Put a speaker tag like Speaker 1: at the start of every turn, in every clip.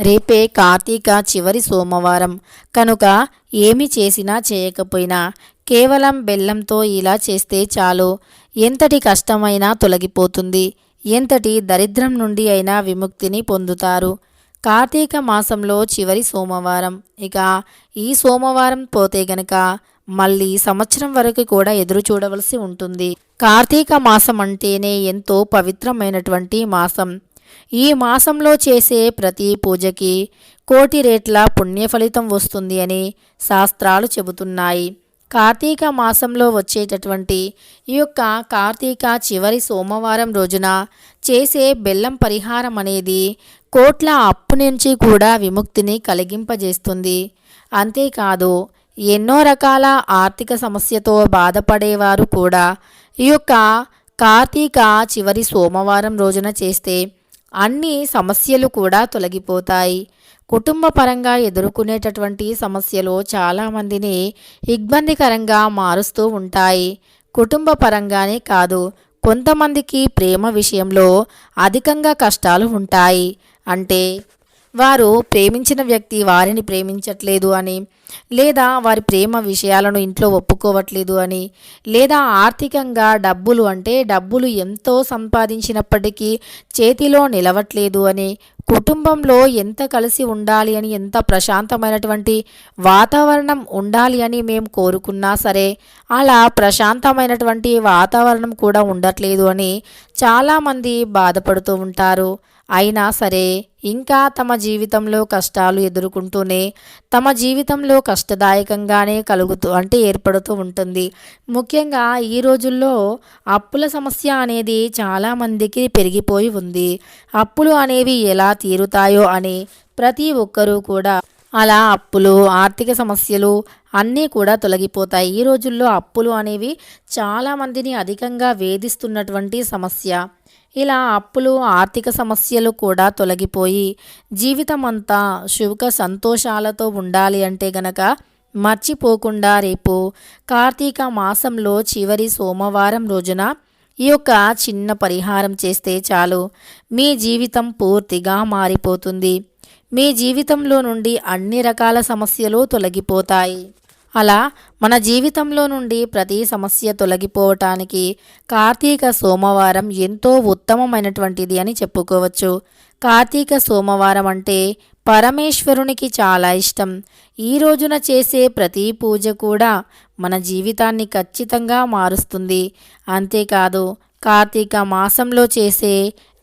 Speaker 1: రేపే కార్తీక చివరి సోమవారం. కనుక ఏమి చేసినా చేయకపోయినా కేవలం బెల్లంతో ఇలా చేస్తే చాలు. ఎంతటి కష్టమైనా తొలగిపోతుంది. ఎంతటి దరిద్రం నుండి అయినా విముక్తిని పొందుతారు. కార్తీక మాసంలో చివరి సోమవారం. ఇక ఈ సోమవారం పోతే గనక మళ్ళీ సంవత్సరం వరకు కూడా ఎదురు చూడవలసి ఉంటుంది. కార్తీక మాసం అంటేనే ఎంతో పవిత్రమైనటువంటి మాసం. ఈ మాసంలో చేసే ప్రతి పూజకి కోటి రేట్ల పుణ్యఫలితం వస్తుంది అని శాస్త్రాలు చెబుతున్నాయి. కార్తీక మాసంలో వచ్చేటటువంటి ఈ యొక్క కార్తీక చివరి సోమవారం రోజున చేసే బెల్లం పరిహారం అనేది కోట్ల అప్పు నుంచి కూడా విముక్తిని కలిగింపజేస్తుంది. అంతేకాదు ఎన్నో రకాల ఆర్థిక సమస్యతో బాధపడేవారు కూడా ఈ యొక్క కార్తీక చివరి సోమవారం రోజున చేస్తే అన్ని సమస్యలు కూడా తొలగిపోతాయి. కుటుంబ పరంగా ఎదుర్కొనేటటువంటి సమస్యలు చాలామందిని ఇబ్బందికరంగా మారుస్తూ ఉంటాయి. కుటుంబ పరంగానే కాదు కొంతమందికి ప్రేమ విషయంలో అధికంగా కష్టాలు ఉంటాయి. అంటే వారు ప్రేమించిన వ్యక్తి వారిని ప్రేమించట్లేదు అని లేదా వారి ప్రేమ విషయాలను ఇంట్లో ఒప్పుకోవట్లేదు అని లేదా ఆర్థికంగా డబ్బులు అంటే డబ్బులు ఎంతో సంపాదించినప్పటికీ చేతిలో నిలవట్లేదు అని కుటుంబంలో ఎంత కలిసి ఉండాలి అని ఎంత ప్రశాంతమైనటువంటి వాతావరణం ఉండాలి అని మేము కోరుకున్నా సరే అలా ప్రశాంతమైనటువంటి వాతావరణం కూడా ఉండట్లేదు అని చాలామంది బాధపడుతూ ఉంటారు. అయినా సరే ఇంకా తమ జీవితంలో కష్టాలు ఎదుర్కొంటూనే తమ జీవితంలో కష్టదాయకంగానే కలుగుతూ అంటే ఏర్పడుతూ ఉంటుంది. ముఖ్యంగా ఈ రోజుల్లో అప్పుల సమస్య అనేది చాలామందికి పెరిగిపోయి ఉంది. అప్పులు అనేవి ఎలా తీరుతాయో అని ప్రతి ఒక్కరూ కూడా అలా అప్పులు ఆర్థిక సమస్యలు అన్నీ కూడా తొలగిపోతాయి. ఈ రోజుల్లో అప్పులు అనేవి చాలామందిని అధికంగా వేధిస్తున్నటువంటి సమస్య. ఇలా అప్పులు ఆర్థిక సమస్యలు కూడా తొలగిపోయి జీవితం అంతా సంతోషాలతో ఉండాలి అంటే గనక మర్చిపోకుండా రేపు కార్తీక మాసంలో చివరి సోమవారం రోజున ఈ యొక్క చిన్న పరిహారం చేస్తే చాలు. మీ జీవితం పూర్తిగా మారిపోతుంది. మీ జీవితంలో నుండి అన్ని రకాల సమస్యలు తొలగిపోతాయి. అలా మన జీవితంలో నుండి ప్రతి సమస్య తొలగిపోవటానికి కార్తీక సోమవారం ఎంతో ఉత్తమమైనటువంటిది అని చెప్పుకోవచ్చు. కార్తీక సోమవారం అంటే పరమేశ్వరునికి చాలా ఇష్టం. ఈ రోజున చేసే ప్రతి పూజ కూడా మన జీవితాన్ని ఖచ్చితంగా మారుస్తుంది. అంతేకాదు కార్తీక మాసంలో చేసే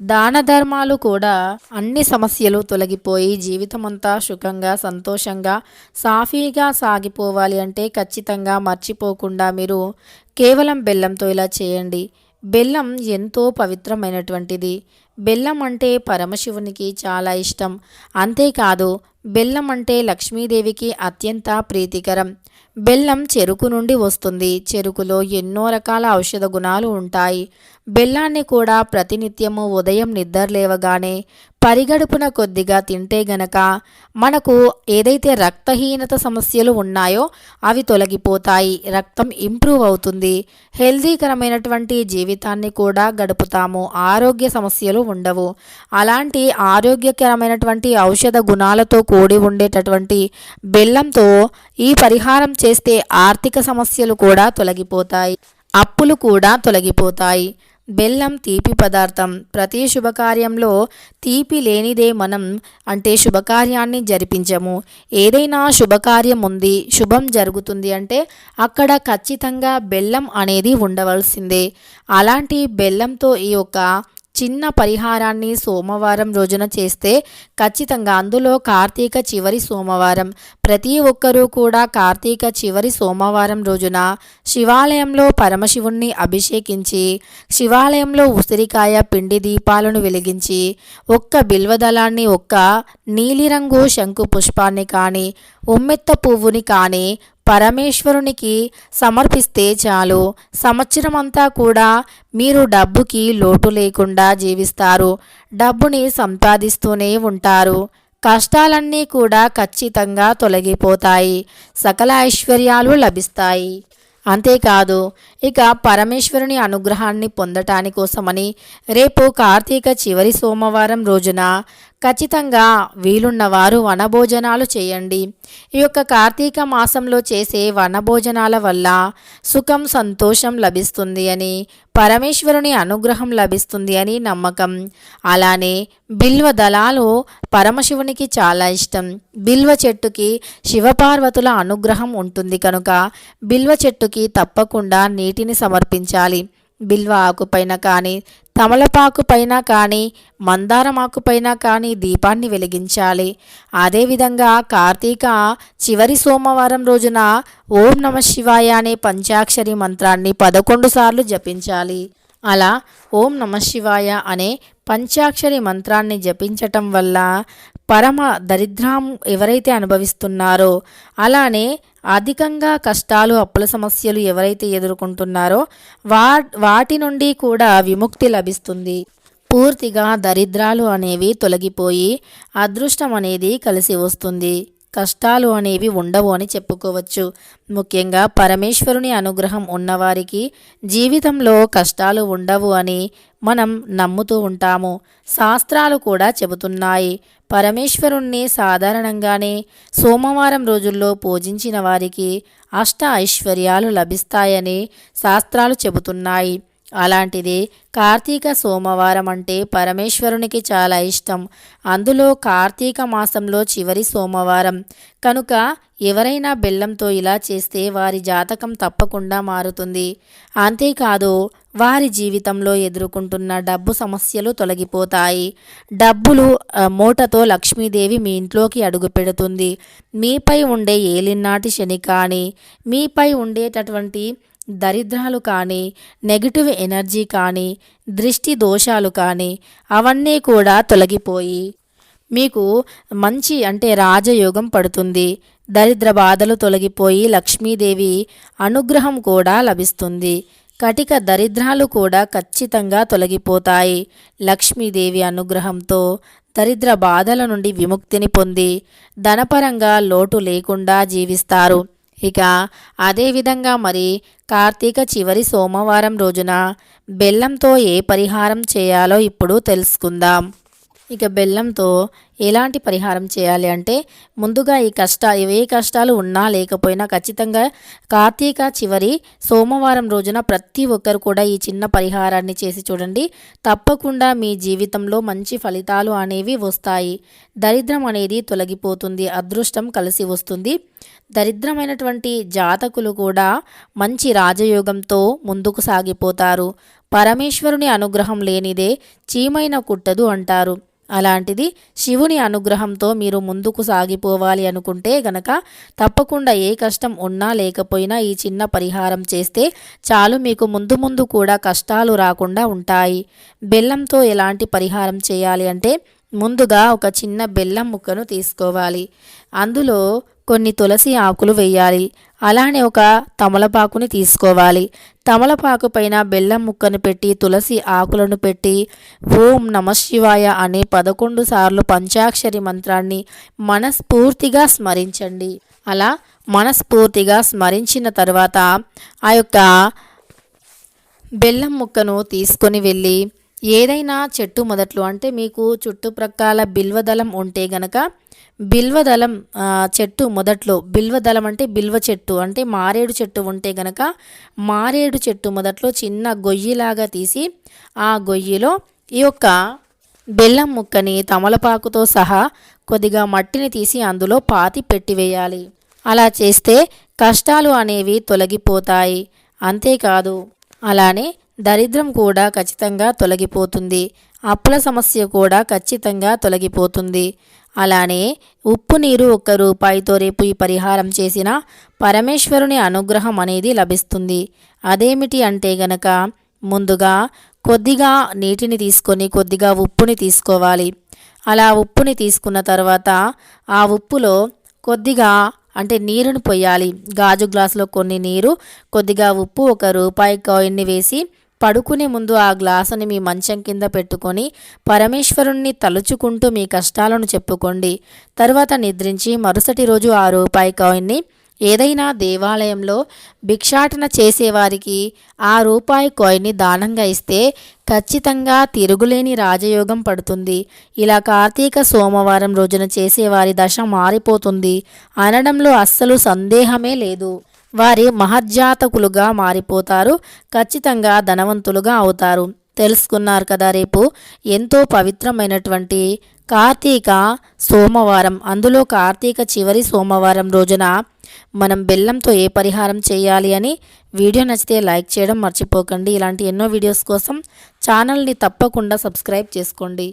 Speaker 1: దాన ధర్మాలు కూడా అన్ని సమస్యలు తొలగిపోయి జీవితమంతా సుఖంగా సంతోషంగా సాఫీగా సాగిపోవాలి అంటే ఖచ్చితంగా మర్చిపోకుండా మీరు కేవలం బెల్లంతో ఇలా చేయండి. బెల్లం ఎంతో పవిత్రమైనటువంటిది. బెల్లం అంటే పరమశివునికి చాలా ఇష్టం. అంతేకాదు బెల్లం అంటే లక్ష్మీదేవికి అత్యంత ప్రీతికరం. బెల్లం చెరుకు నుండి వస్తుంది. చెరుకులో ఎన్నో రకాల ఔషధ గుణాలు ఉంటాయి. బెల్లాన్ని కూడా ప్రతినిత్యము ఉదయం నిద్రలేవగానే పరిగడుపున కొద్దిగా తింటే గనక మనకు ఏదైతే రక్తహీనత సమస్యలు ఉన్నాయో అవి తొలగిపోతాయి రక్తం ఇంప్రూవ్ అవుతుంది. హెల్దీకరమైనటువంటి జీవితాన్ని కూడా గడుపుతాము ఆరోగ్య సమస్యలు ఉండవు. అలాంటి ఆరోగ్యకరమైనటువంటి ఔషధ గుణాలతో కూడి ఉండేటటువంటి బెల్లంతో ఈ పరిహారం చేస్తే ఆర్థిక సమస్యలు కూడా తొలగిపోతాయి అప్పులు కూడా తొలగిపోతాయి. బెల్లం తీపి పదార్థం. ప్రతి శుభకార్యంలో తీపి లేనిదే మనం అంటే శుభకార్యాన్ని జరిపించము. ఏదైనా శుభకార్యం ఉంది శుభం జరుగుతుంది అంటే అక్కడ ఖచ్చితంగా బెల్లం అనేది ఉండవలసిందే. అలాంటి బెల్లంతో ఈ యొక్క చిన్న పరిహారాన్ని సోమవారం రోజున చేస్తే ఖచ్చితంగా అందులో కార్తీక చివరి సోమవారం. ప్రతి ఒక్కరూ కూడా కార్తీక చివరి సోమవారం రోజున శివాలయంలో పరమశివుణ్ణి అభిషేకించి శివాలయంలో ఉసిరికాయ పిండి దీపాలను వెలిగించి ఒక్క బిల్వదళాన్ని ఒక్క నీలిరంగు శంకు పుష్పాన్ని కానీ ఉమ్మెత్త పువ్వుని కానీ పరమేశ్వరునికి సమర్పిస్తే చాలు. సంవత్సరం అంతా కూడా మీరు డబ్బుకి లోటు లేకుండా జీవిస్తారు. డబ్బుని సంపాదిస్తూనే ఉంటారు. కష్టాలన్నీ కూడా ఖచ్చితంగా తొలగిపోతాయి. సకల ఐశ్వర్యాలు లభిస్తాయి. అంతేకాదు ఇక పరమేశ్వరుని అనుగ్రహాన్ని పొందటాని కోసమని రేపు కార్తీక చివరి సోమవారం రోజున ఖచ్చితంగా వీలున్నవారు వనభోజనాలు చేయండి. ఈ యొక్క కార్తీక మాసంలో చేసే వనభోజనాల వల్ల సుఖం సంతోషం లభిస్తుంది అని పరమేశ్వరుని అనుగ్రహం లభిస్తుంది అని నమ్మకం. అలానే బిల్వ దళాలు పరమశివునికి చాలా ఇష్టం. బిల్వ చెట్టుకి శివపార్వతుల అనుగ్రహం ఉంటుంది కనుక బిల్వ చెట్టుకి తప్పకుండా నీటిని సమర్పించాలి. బిల్వ ఆకుపైన కానీ తమలపాకు పైన కానీ మందారమాకుపైన కానీ దీపాన్ని వెలిగించాలి. అదేవిధంగా కార్తీక చివరి సోమవారం రోజున ఓం నమ శివాయ అనే పంచాక్షరి మంత్రాన్ని పదకొండు సార్లు జపించాలి. అలా ఓం నమ శివాయ అనే పంచాక్షరి మంత్రాన్ని జపించటం వల్ల పరమ దరిద్రం ఎవరైతే అనుభవిస్తున్నారో అలానే అధికంగా కష్టాలు అప్పుల సమస్యలు ఎవరైతే ఎదుర్కొంటున్నారో వా వాటి నుండి కూడా విముక్తి లభిస్తుంది. పూర్తిగా దరిద్రాలు అనేవి తొలగిపోయి అదృష్టం అనేది కలిసి వస్తుంది. కష్టాలు అనేవి ఉండవు అని చెప్పుకోవచ్చు. ముఖ్యంగా పరమేశ్వరుని అనుగ్రహం ఉన్నవారికి జీవితంలో కష్టాలు ఉండవు అని మనం నమ్ముతూ ఉంటాము. శాస్త్రాలు కూడా చెబుతున్నాయి. పరమేశ్వరుణ్ణి సాధారణంగానే సోమవారం రోజుల్లో పూజించిన వారికి అష్ట ఐశ్వర్యాలు లభిస్తాయని శాస్త్రాలు చెబుతున్నాయి. అలాంటిది కార్తీక సోమవారం అంటే పరమేశ్వరునికి చాలా ఇష్టం. అందులో కార్తీక మాసంలో చివరి సోమవారం. కనుక ఎవరైనా బెల్లంతో ఇలా చేస్తే వారి జాతకం తప్పకుండా మారుతుంది. అంతేకాదు వారి జీవితంలో ఎదుర్కొంటున్న డబ్బు సమస్యలు తొలగిపోతాయి. డబ్బులు మూటతో లక్ష్మీదేవి మీ ఇంట్లోకి అడుగుపెడుతుంది మీపై ఉండే ఏలినాటి శని కానీ మీపై ఉండేటటువంటి దరిద్రాలు కానీ నెగిటివ్ ఎనర్జీ కానీ దృష్టి దోషాలు కానీ అవన్నీ కూడా తొలగిపోయి మీకు మంచి అంటే రాజయోగం పడుతుంది. దరిద్ర బాధలు తొలగిపోయి లక్ష్మీదేవి అనుగ్రహం కూడా లభిస్తుంది. కటిక దరిద్రాలు కూడా ఖచ్చితంగా తొలగిపోతాయి. లక్ష్మీదేవి అనుగ్రహంతో దరిద్ర బాధల నుండి విముక్తిని పొంది ధనపరంగా లోటు లేకుండా జీవిస్తారు. ఇక అదేవిధంగా మరి కార్తీక చివరి సోమవారం రోజున బెల్లంతో ఏ పరిహారం చేయాలో ఇప్పుడు తెలుసుకుందాం. ఇక బెల్లంతో ఎలాంటి పరిహారం చేయాలి అంటే ముందుగా ఈ కష్ట ఏ కష్టాలు ఉన్నా లేకపోయినా ఖచ్చితంగా కార్తీక చివరి సోమవారం రోజున ప్రతి ఒక్కరు కూడా ఈ చిన్న పరిహారాన్ని చేసి చూడండి. తప్పకుండా మీ జీవితంలో మంచి ఫలితాలు అనేవి వస్తాయి. దరిద్రం అనేది తొలగిపోతుంది అదృష్టం కలిసి వస్తుంది. దరిద్రమైనటువంటి జాతకులు కూడా మంచి రాజయోగంతో ముందుకు సాగిపోతారు. పరమేశ్వరుని అనుగ్రహం లేనిదే చీమైన కుట్టదు అంటారు. అలాంటిది శివుని అనుగ్రహంతో మీరు ముందుకు సాగిపోవాలి అనుకుంటే గనక తప్పకుండా ఏ కష్టం ఉన్నా లేకపోయినా ఈ చిన్న పరిహారం చేస్తే చాలు మీకు ముందు ముందు కూడా కష్టాలు రాకుండా ఉంటాయి. బెల్లంతో ఎలాంటి పరిహారం చేయాలి అంటే ముందుగా ఒక చిన్న బెల్లం ముక్కను తీసుకోవాలి. అందులో కొన్ని తులసి ఆకులు వేయాలి. అలానే ఒక తమలపాకుని తీసుకోవాలి. తమలపాకు పైన బెల్లం ముక్కను పెట్టి తులసి ఆకులను పెట్టి ఓం నమశివాయ అనే పదకొండు సార్లు పంచాక్షరి మంత్రాన్ని మనస్ఫూర్తిగా స్మరించండి. అలా మనస్ఫూర్తిగా స్మరించిన తర్వాత ఆ యొక్క బెల్లం ముక్కను తీసుకొని వెళ్ళి ఏదైనా చెట్టు మొదట్లో అంటే మీకు చుట్టుప్రక్కల బిల్వదళం ఉంటే గనక బిల్వదళం చెట్టు మొదట్లో. బిల్వదళం అంటే బిల్వ చెట్టు. అంటే మారేడు చెట్టు ఉంటే గనక మారేడు చెట్టు మొదట్లో చిన్న గొయ్యిలాగా తీసి ఆ గొయ్యిలో ఈ యొక్క బెల్లం ముక్కని తమలపాకుతో సహా కొద్దిగా మట్టిని తీసి అందులో పాతి పెట్టివేయాలి. అలా చేస్తే కష్టాలు అనేవి తొలగిపోతాయి. అంతేకాదు అలానే దరిద్రం కూడా ఖచ్చితంగా తొలగిపోతుంది. అప్పుల సమస్య కూడా ఖచ్చితంగా తొలగిపోతుంది. అలానే ఉప్పు నీరు ఒక్క రూపాయితో రేపు ఈ పరిహారం చేసిన పరమేశ్వరుని అనుగ్రహం అనేది లభిస్తుంది. అదేమిటి అంటే గనక ముందుగా కొద్దిగా నీటిని తీసుకొని కొద్దిగా ఉప్పుని తీసుకోవాలి. అలా ఉప్పుని తీసుకున్న తర్వాత ఆ ఉప్పులో కొద్దిగా అంటే నీరును పొయ్యాలి గాజు గ్లాసులో కొన్ని నీరు కొద్దిగా ఉప్పు ఒక రూపాయి కాయిన్ని వేసి పడుకునే ముందు ఆ గ్లాసుని మీ మంచం కింద పెట్టుకొని పరమేశ్వరుణ్ణి తలుచుకుంటూ మీ కష్టాలను చెప్పుకోండి. తర్వాత నిద్రించి మరుసటి రోజు ఆ రూపాయి కాయిన్ని ఏదైనా దేవాలయంలో భిక్షాటన చేసేవారికి ఆ రూపాయి కాయిన్ని దానంగా ఇస్తే ఖచ్చితంగా తిరుగులేని రాజయోగం పడుతుంది. ఇలా కార్తీక సోమవారం రోజున చేసేవారి దశ మారిపోతుంది. అనడంలో అస్సలు సందేహమే లేదు. వారి మహజ్జాతకులుగా మారిపోతారు ఖచ్చితంగా ధనవంతులుగా అవుతారు. తెలుసుకున్నారు కదా రేపు ఎంతో పవిత్రమైనటువంటి కార్తీక సోమవారం. అందులో కార్తీక చివరి సోమవారం రోజున మనం బెల్లంతో ఏ పరిహారం చేయాలి అని వీడియో నచ్చితే లైక్ చేయడం మర్చిపోకండి. ఇలాంటి ఎన్నో వీడియోస్ కోసం ఛానల్ని తప్పకుండా సబ్స్క్రైబ్ చేసుకోండి.